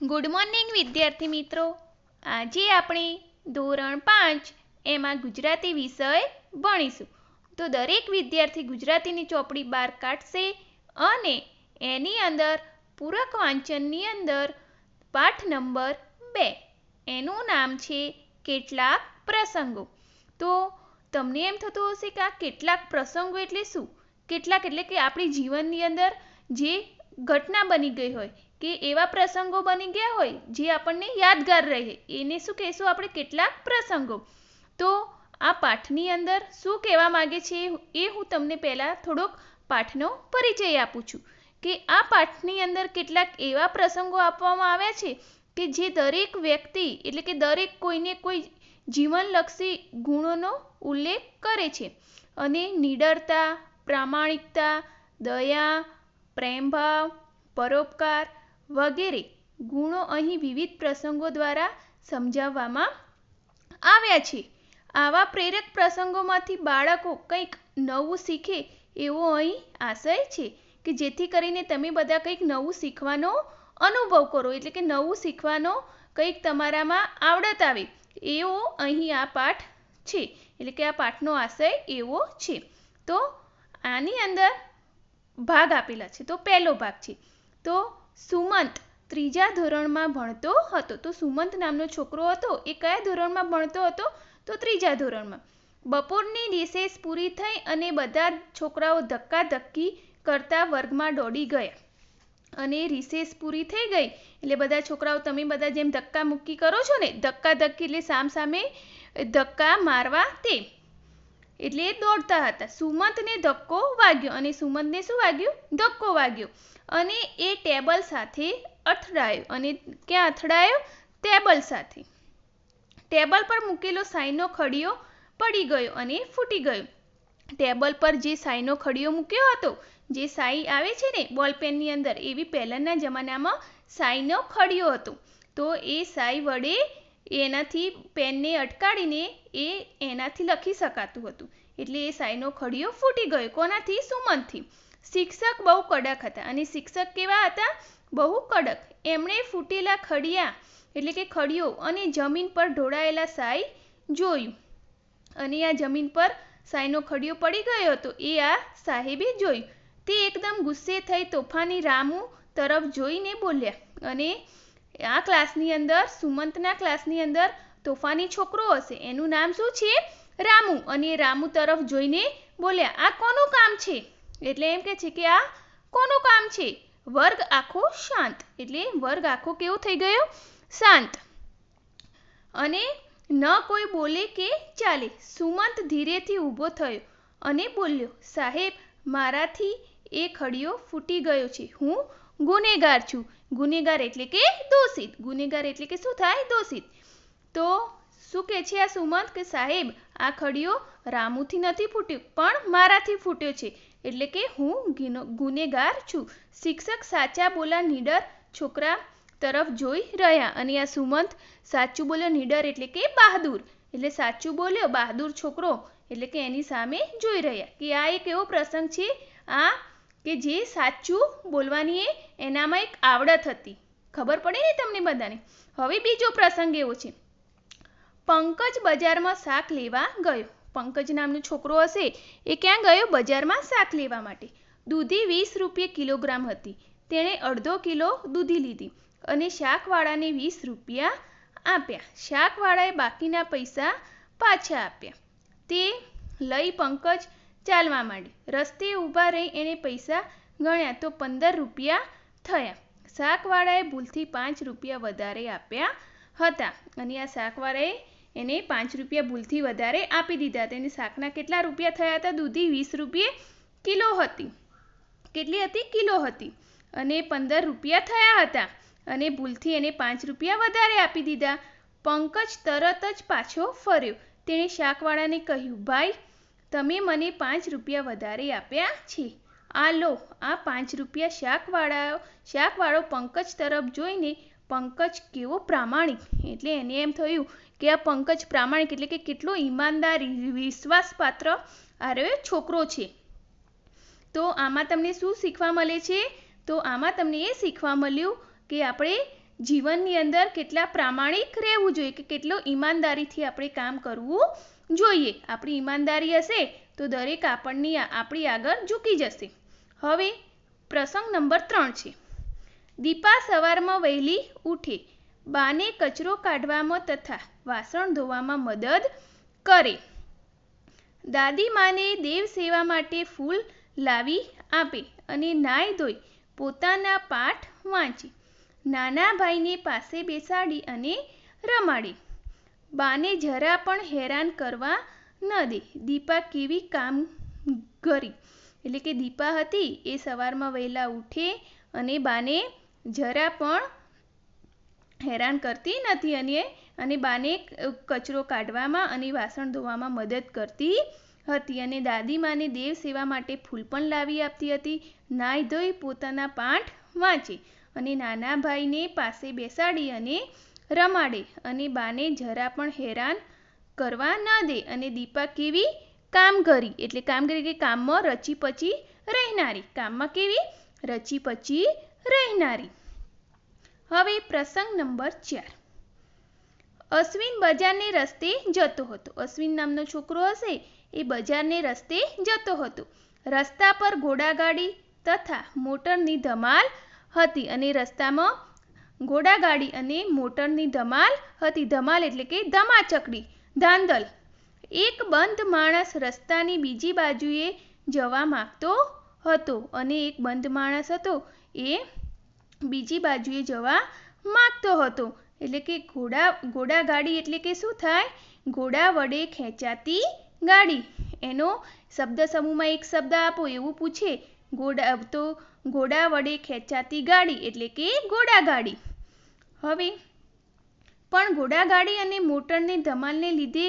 Good morning વિદ્યાર્થી મિત્રો. આજે આપણે ધોરણ પાંચ એમાં ગુજરાતી વિષય ભણીશું. તો દરેક વિદ્યાર્થી ગુજરાતીની ચોપડી બહાર કાઢશે અને એની અંદર પૂરક વાંચનની અંદર પાઠ નંબર બે. એનું નામ છે કેટલાક પ્રસંગો. તો તમને એમ થતું હશે કે આ કેટલાક પ્રસંગો એટલે શું? કેટલાક એટલે કે આપણી જીવનની અંદર જે ઘટના બની ગઈ હોય કે એવા પ્રસંગો બની ગયા હોય જે આપણને યાદગાર રહે. એને શું કહેશું આપણે? કેટલાક પ્રસંગો. તો આ પાઠની અંદર શું કહેવા માગે છે એ હું તમને પહેલાં થોડોક પાઠનો પરિચય આપું છું. કે આ પાઠની અંદર કેટલાક એવા પ્રસંગો આપવામાં આવ્યા છે કે જે દરેક વ્યક્તિ, એટલે કે દરેક કોઈને કોઈ જીવનલક્ષી ગુણોનો ઉલ્લેખ કરે છે. અને નિડરતા, પ્રામાણિકતા, દયા, પ્રેમભાવ, પરોપકાર વગેરે ગુણો અહીં વિવિધ પ્રસંગો દ્વારા સમજાવવામાં આવ્યા છે. આવા પ્રેરક પ્રસંગોમાંથી બાળકો કંઈક નવું શીખે એવો અહીં આશય છે કે જેથી કરીને તમે બધા કંઈક નવું શીખવાનો અનુભવ કરો. એટલે કે નવું શીખવાનો કંઈક તમારામાં આવડત આવે એવો અહીં આ પાઠ છે. એટલે કે આ પાઠનો આશય એવો છે. તો આની અંદર ભાગ આપેલા છે. તો પહેલો ભાગ છે. તો સુમંત ત્રીજા ધોરણમાં ભણતો હતો. તો સુમંત નામનો છોકરો હતો. એ કયા ધોરણમાં ભણતો હતો? તો ત્રીજા ધોરણમાં. બપોરની રિસેસ પૂરી થઈ અને બધા છોકરાઓ ધક્કા ધક્કી કરતા વર્ગમાં દોડી ગયા. અને રિસેસ પૂરી થઈ ગઈ. એટલે બધા છોકરાઓ, તમે બધા જેમ ધક્કા મુક્કી કરો છો ને ધક્કા ધક્કી એટલે સામ સામે ધક્કા મારવા તે. એટલે એ દોડતા હતા. સુમંતને ધક્કો વાગ્યો અને સુમંતને શું વાગ્યું? ધક્કો વાગ્યો. અને એ ટેબલ સાથે અથડાયો અને ક્યાં અથડાયો? ટેબલ સાથે. ટેબલ પર મૂકેલો સાઈનો ખડીયો પડી ગયો અને ફૂટી ગયો. ટેબલ પર જે સાઈનો ખડીયો મૂક્યો હતો, જે સાઈ આવે છે ને બોલપેનની અંદર, એવી પહેલાંના જમાનામાં સાઈનો ખડીયો હતો. તો એ સાઈ વડે એનાથી પેનને અટકાડીને એ એનાથી લખી શકાતું હતું. એટલે એ સાઈનો ખડીયો ફૂટી ગયો. કોનાથી? સુમનથી. શિક્ષક બહુ કડક હતા અને શિક્ષક કેવા હતા? બહુ કડક. એમણે ફૂટેલા ખડિયા એટલે કે ખડિયો અને જમીન પર ઢોળાયેલા સાઈ જોયું. અને આ જમીન પર સાઈનો ખડિયો પડી ગયો હતો. એ આ સાહેબે જોયું. તે એકદમ ગુસ્સે થઈ તોફાની રામુ તરફ જોઈને બોલ્યા અને આ ક્લાસની અંદર, સુમંતના ક્લાસની અંદર તોફાની છોકરો હશે. એનું નામ શું છે? રામુ. અને રામુ તરફ જોઈને બોલ્યા, આ કોનું કામ છે? એટલે એમ કે છે કે, આ કોનું કામ છે? વર્ગ આખો શાંત. એટલે વર્ગ આખો કેવો થઈ ગયો? શાંત. અને ન કોઈ બોલે કે ચાલે. સુમંત ધીરેથી ઊભો થયો અને બોલ્યો, સાહેબ, મારાથી એ ખડિયો ફૂટી ગયો છે. હું ગુનેગાર છું. ગુનેગાર એટલે કે દોષિત. ગુનેગાર એટલે કે શું થાય? દોષિત. તો શું કહે છે આ સુમંત? કે સાહેબ, આ ખડિયો રામુથી નથી ફૂટ્યો, પણ મારાથી ફૂટ્યો છે. એટલે કે હું ગુનેગાર છું. શિક્ષક સાચા બોલા નીડર છોકરા તરફ જોઈ રહ્યા. અને આ સુમંત સાચું બોલ્યો નીડર એટલે કે બહાદુર. એટલે સાચું બોલ્યો બહાદુર છોકરો એટલે કે એની સામે જોઈ રહ્યા. કે આ એક એવો પ્રસંગ છે, આ કે જે સાચું બોલવાની એ એનામાં એક આવડત હતી. ખબર પડે ને તમને બધાને? હવે બીજો પ્રસંગ એવો છે. પંકજ બજારમાં શાક લેવા ગયો. પંકજ નામનો છોકરો હશે એ ક્યાં ગયો? બજારમાં શાક લેવા માટે. દૂધી વીસ રૂપિયે કિલોગ્રામ હતી. તેણે અડધો કિલો દૂધી લીધી અને શાકવાળાને વીસ રૂપિયા આપ્યા. શાકવાળાએ બાકીના પૈસા પાછા આપ્યા. તે લઈ પંકજ ચાલવા માંડી. રસ્તે ઊભા રહી એણે પૈસા ગણ્યા તો પંદર રૂપિયા થયા. શાકવાળાએ ભૂલથી પાંચ રૂપિયા વધારે આપ્યા હતા અને આ શાકવાળાએ એને પાંચ રૂપિયા ભૂલથી વધારે આપી દીધા તેને શાકના કેટલા રૂપિયા થયા હતા? દૂધી વીસ રૂપિયે કિલો હતી. કેટલી હતી? કિલો હતી. અને પંદર રૂપિયા થયા હતા અને ભૂલથી એને પાંચ રૂપિયા વધારે આપી દીધા. પંકજ તરત જ પાછો ફર્યો. તેણે શાકવાળાને કહ્યું, ભાઈ તમે મને પાંચ રૂપિયા વધારે આપ્યા છે. આ લો, આ પાંચ રૂપિયા શાકવાળા શાકવાળો પંકજ તરફ જોઈને પંકજ કેવો પ્રામાણિક, એટલે એને એમ થયું કે આ પંકજ પ્રામાણિક એટલે કે કેટલો ઈમાનદાર, વિશ્વાસપાત્ર આ રહ્યો છોકરો છે. તો આમાં તમને શું શીખવા મળે છે? તો આમાં તમને એ શીખવા મળ્યું કે આપણે જીવનની અંદર કેટલા પ્રામાણિક રહેવું જોઈએ, કે કેટલો ઈમાનદારીથી આપણે કામ કરવું જોઈએ, આપણી ઈમાનદારી હશે તો દરેક આપણની આપણી આગળ ઝૂકી જશે. હવે પ્રસંગ નંબર ત્રણ છે. દીપા સવારમાં વહેલી ઉઠે, બાને કચરો કાઢવામાં તથા વાસણ ધોવામાં મદદ કરે. દાદી માને દેવ સેવા માટે ફૂલ લાવી આપે અને નાઈ ધોઈ પોતાના પાઠ વાંચે. નાના ભાઈને પાસે બેસાડી અને રમાડે. બાને જરા પણ હેરાન કરવા ન દે. દીપા કેવી કામ કરી એટલે કે દીપા હતી, એ સવારમાં વહેલા ઉઠે અને બાને જરા પણ હેરાન કરતી નથી અને અને બાને કચરો કાઢવામાં અને વાસણ ધોવામાં મદદ કરતી હતી અને દાદીમાને દેવ સેવા માટે ફૂલ પણ લાવી આપતી હતી. નાઈ ધોઈ પોતાના પાઠ વાંચે અને નાના ભાઈને પાસે બેસાડી અને રમાડે અને બાને જરા પણ હેરાન કરવા ના દે અને દીપા કેવી કામ કરી એટલે કામ કે કામમાં રચી પચી રહેનારી, કામમાં કેવી રચી પચી રહેનારી. હવે પ્રસંગ નંબર ચાર. અશ્વિન બજારને રસ્તે જતો હતો. અશ્વિન નામનો છોકરો હશે એ બજારને રસ્તે જતો હતો. રસ્તા પર ઘોડાગાડી તથા મોટરની ધમાલ હતી અને રસ્તામાં ઘોડાગાડી અને મોટરની ધમાલ હતી. ધમાલ એટલે કે ધમાચકડી, ધાંધલ. એક બંધ માણસ રસ્તાની બીજી બાજુએ જવા માગતો હતો અને એક બંધ માણસ હતો એ બીજી બાજુએ જવા માગતો હતો. એટલે કે ઘોડા, ઘોડાગાડી એટલે કે શું થાય? ઘોડા વડે ખેંચાતી ગાડી. એનો શબ્દ સમૂહમાં એક શબ્દ આપો, એવું પૂછે. ઘોડા, તો ઘોડા વડે ખેંચાતી ગાડી એટલે કે ઘોડાગાડી. હવે, પણ ઘોડાગાડી અને મોટરને ધમાલને લીધે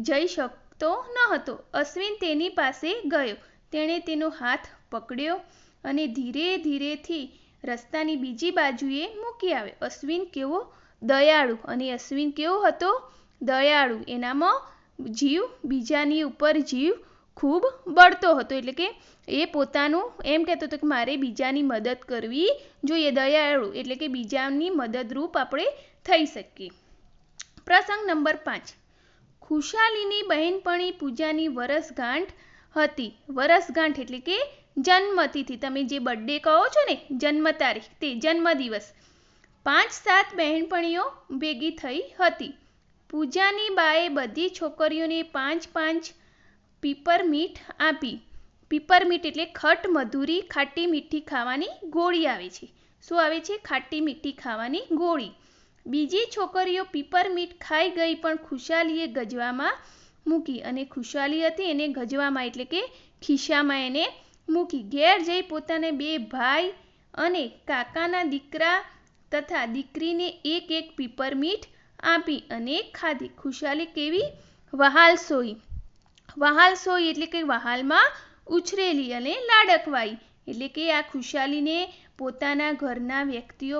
જઈ શકતો ન હતો. અશ્વિન તેની પાસે ગયો. તેણે તેનો હાથ પકડ્યો અને ધીરે ધીરેથી રસ્તાની બીજી બાજુએ મૂકી આવ્યો. અશ્વિન કેવો દયાળુ અને અશ્વિન કેવો હતો? દયાળુ, એનામાં જીવ, બીજાની ઉપર જીવ ખૂબ બળતો હતો. એટલે કે એ પોતાનું એમ કહેતો હતો કે મારે બીજાની મદદ કરવી જોઈએ, દયાળુ. એટલે કે બીજાની મદદરૂપ આપણે થઈ શકીએ. પ્રસંગ નંબર પાંચ. ખુશાલીની બહેનપણી પૂજાની વરસગાંઠ હતી. વરસગાંઠ એટલે કે જન્મતિથિ. તમે જે બર્થડે કહો છો ને જન્મ તારીખ તે જન્મદિવસ. પાંચ સાત બહેનપણીઓ ભેગી થઈ હતી. પૂજાની બાએ બધી છોકરીઓને પાંચ પાંચ પીપરમીઠ આપી. પીપરમીટ એટલે ખટ, મધુરી, ખાટી મીઠી ખાવાની ગોળી આવે છે. શું આવે છે? ખાટી મીઠી ખાવાની ગોળી. બીજી છોકરીઓ પીપરમીટ ખાઈ ગઈ પણ ખુશાલીએ ગજવામાં મૂકી અને ખુશાલી હતી એને ગજવામાં એટલે કે ખિસ્સામાં એને મૂકી. ઘેર જઈ પોતાને બે ભાઈ અને કાકાના દીકરા તથા દીકરીને એક એક પીપરમીઠ આપી અને ખાધી. ખુશાલી કેવી વહાલ સોઈ. વહાલ સોઈ એટલે કે વહાલમાં ઉછરેલી અને લાડકવાઈ. એટલે કે આ ખુશાલીને પોતાના ઘરના વ્યક્તિઓ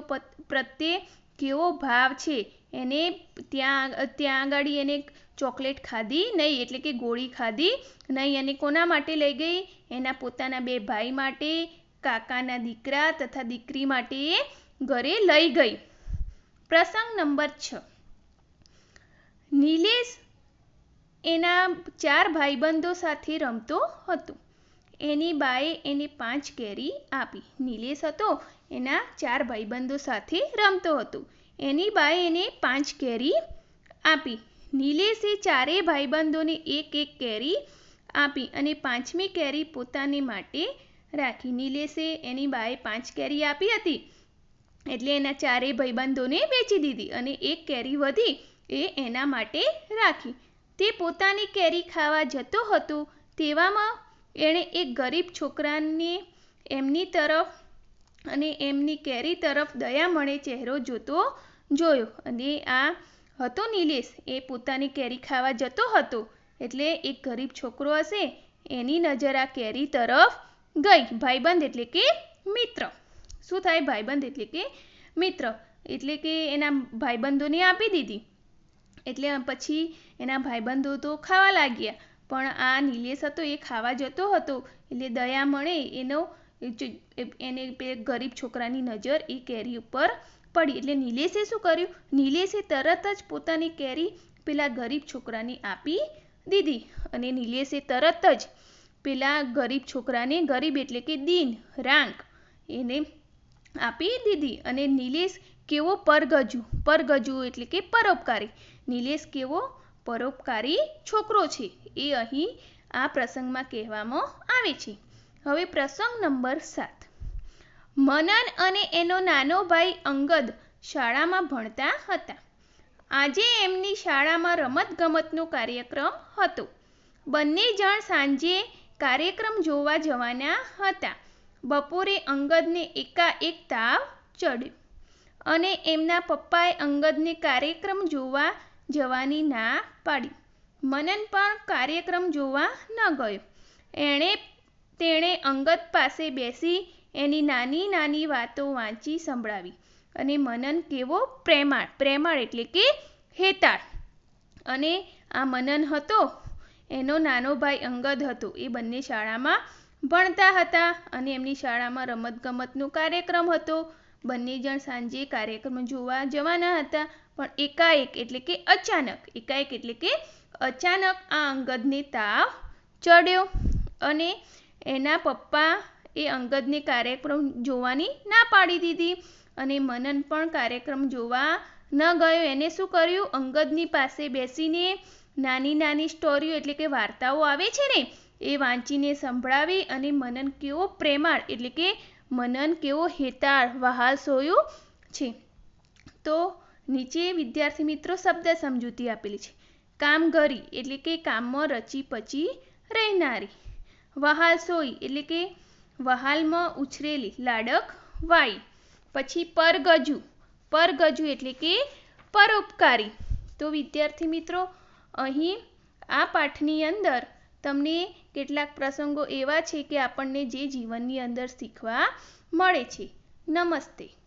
પ્રત્યે કેવો ભાવ છે, એને ત્યાં ત્યાં આગળ એને ચોકલેટ ખાધી નહીં, એટલે કે ગોળી ખાધી નહીં અને કોના માટે લઈ ગઈ? એના પોતાના બે ભાઈ માટે, કાકાના દીકરા તથા દીકરી માટે એ ઘરે લઈ ગઈ. પ્રસંગ નંબર છ. નિલેશ એના ચાર ભાઈબંધો સાથે રમતો હતો. એની બાએ એને પાંચ કેરી આપી. નિલેશ હતો, એના ચાર ભાઈબંધો સાથે રમતો હતો. એની બાએ એને પાંચ કેરી આપી. નિલેશે ચારેય ભાઈબંધોને એક એક કેરી આપી અને પાંચમી કેરી પોતાને માટે રાખી. નિલેશે એની બાએ પાંચ કેરી આપી હતી એટલે એના ચારેય ભાઈબંધોને વેચી દીધી અને એક કેરી વધી એ એના માટે રાખી. તે પોતાની કેરી ખાવા જતો હતો તેવામાં એણે એક ગરીબ છોકરાને એમની તરફ અને એમની કેરી તરફ દયામણે ચહેરો જોતો જોયો. અને આ હતો નિલેશ. એ પોતાની કેરી ખાવા જતો હતો એટલે એક ગરીબ છોકરો હશે એની નજર આ કેરી તરફ ગઈ. ભાઈબંધ એટલે કે મિત્ર. શું થાય? ભાઈબંધ એટલે કે મિત્ર. એટલે કે એના ભાઈબંધોને આપી દીધી. એટલે પછી એના ભાઈબંધો તો ખાવા લાગ્યા. પણ આ નિલેશ હતો એ ખાવા જતો હતો. એટલે દયા મળે એનો એને ગરીબ છોકરાની નજર એ કેરી ઉપર પડી. એટલે નિલેશે શું કર્યું? નિલેશે તરત જ પોતાની કેરી પેલા ગરીબ છોકરાને આપી દીધી. અને નિલેશે તરત જ પેલા ગરીબ છોકરાને ગરીબ એટલે કે દીન, રાંક એને આપી દીધી. અને નિલેશ કેવો પરગજુ પરગજુ એટલે કે પરોપકારી. નિલેશ કેવો પરોપકારી છોકરો છે એ અહીં આ પ્રસંગમાં કહેવામાં આવે છે. હવે પ્રસંગ નંબર સાત. મનન અને એનો નાનો ભાઈ અંગદ શાળામાં ભણતા હતા. આજે એમની શાળામાં રમતગમતનો કાર્યક્રમ હતો. બંને જણ સાંજે કાર્યક્રમ જોવા જવાના હતા. બપોરે અંગદને એકાએક તાવ ચડ્યો અને એમના પપ્પાએ અંગદને કાર્યક્રમ જોવા જવાની ના પાડી. મનન પણ કાર્યક્રમ જોવા ન ગયો. એણે, તેણે અંગત પાસે બેસી એની નાની નાની વાતો વાંચી સંભળાવી. અને મનન કેવો પ્રેમાળ પ્રેમાળ એટલે કે હેતાળ. અને આ મનન હતો? એનો નાનો ભાઈ અંગદ હતો. એ બંને શાળામાં ભણતા હતા અને એમની શાળામાં રમતગમતનો કાર્યક્રમ હતો. બંને જણ સાંજે કાર્યક્રમ જોવા જવાના હતા. પણ એકાએક એટલે કે અચાનક, એકાએક એટલે કે અચાનક આ અંગદને તાવ ચડ્યો અને એના પપ્પા એ અંગદને કાર્યક્રમ જોવાની ના પાડી દીધી અને મનન પણ કાર્યક્રમ જોવા ન ગયો. એને શું કર્યું? અંગદની પાસે બેસીને નાની નાની સ્ટોરીઓ એટલે કે વાર્તાઓ આવે છે ને, એ વાંચીને સંભળાવી અને મનન કેવો પ્રેમાળ એટલે કે મનન કેવો હેતાળ વહાલ સોયું છે. તો નીચે વિદ્યાર્થી મિત્રો શબ્દ સમજૂતી આપેલી છે. કામગરી એટલે કે કામમાં રચી પચી રહેનારી. વહાલ સોઈ એટલે કે વહાલમાં ઉછરેલી લાડક વાઈ. પછી પરગજુ. પરગજુ એટલે કે પરોપકારી. તો વિદ્યાર્થી મિત્રો, અહીં આ પાઠની અંદર તમને કેટલાક પ્રસંગો એવા છે કે આપણને જે જીવનની અંદર શીખવા મળે છે. નમસ્તે.